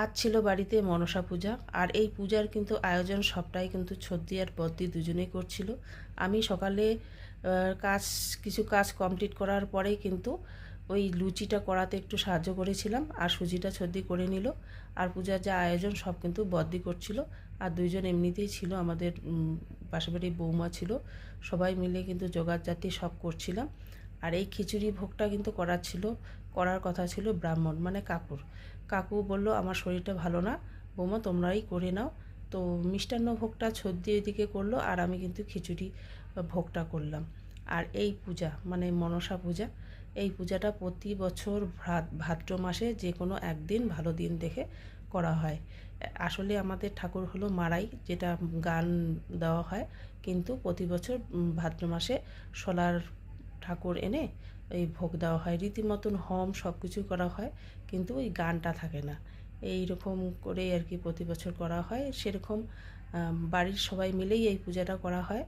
আজ ছিল বাড়িতে মনসা পূজা, আর এই পূজার কিন্তু আয়োজন সবটাই কিন্তু ছদ্দি আর বদ্দি দুজনেই করছিল। আমি সকালে কাজ, কিছু কাজ কমপ্লিট করার পরেই কিন্তু ওই লুচিটা করাতে একটু সাহায্য করেছিলাম, আর সুজিটা ছদ্দি করে নিল, আর পূজার যা আয়োজন সব কিন্তু বদ্দি করছিল। আর দুইজন এমনিতেই ছিল আমাদের বাড়ি বৌমা ছিল, সবাই মিলে কিন্তু জোগাড়জাতি সব করছিলাম। আর এই খিচুড়ি ভোগটা কিন্তু করার ছিল, করার কথা ছিল ব্রাহ্মণ মানে কাকুর। কাকু বলল, আমার শরীরটা ভালো না, বৌমা তোমরাই করে নাও। তো মিষ্টান্ন ভোগটা ছদ্দি এদিকে করল, আর আমি কিন্তু খিচুড়ি ভোগটা করলাম। আর এই পূজা মানে মনসা পূজা, এই পূজাটা প্রতি বছর ভাদ, ভাদ্র মাসে যে কোনো একদিন ভালো দিন দেখে করা হয়। আসলে আমাদের ঠাকুর হলো মারাই, যেটা গান দেওয়া হয়, কিন্তু প্রতি বছর ভাদ্র মাসে সোলার ঠাকুর এনে এই ভোগ দেওয়া হয়। রীতিমতন হোম সব কিছু করা হয়, কিন্তু ওই গানটা থাকে না। এই রকম করে আর কি প্রতি বছর করা হয়। সেরকম বাড়ির সবাই মিলেই এই পূজাটা করা হয়।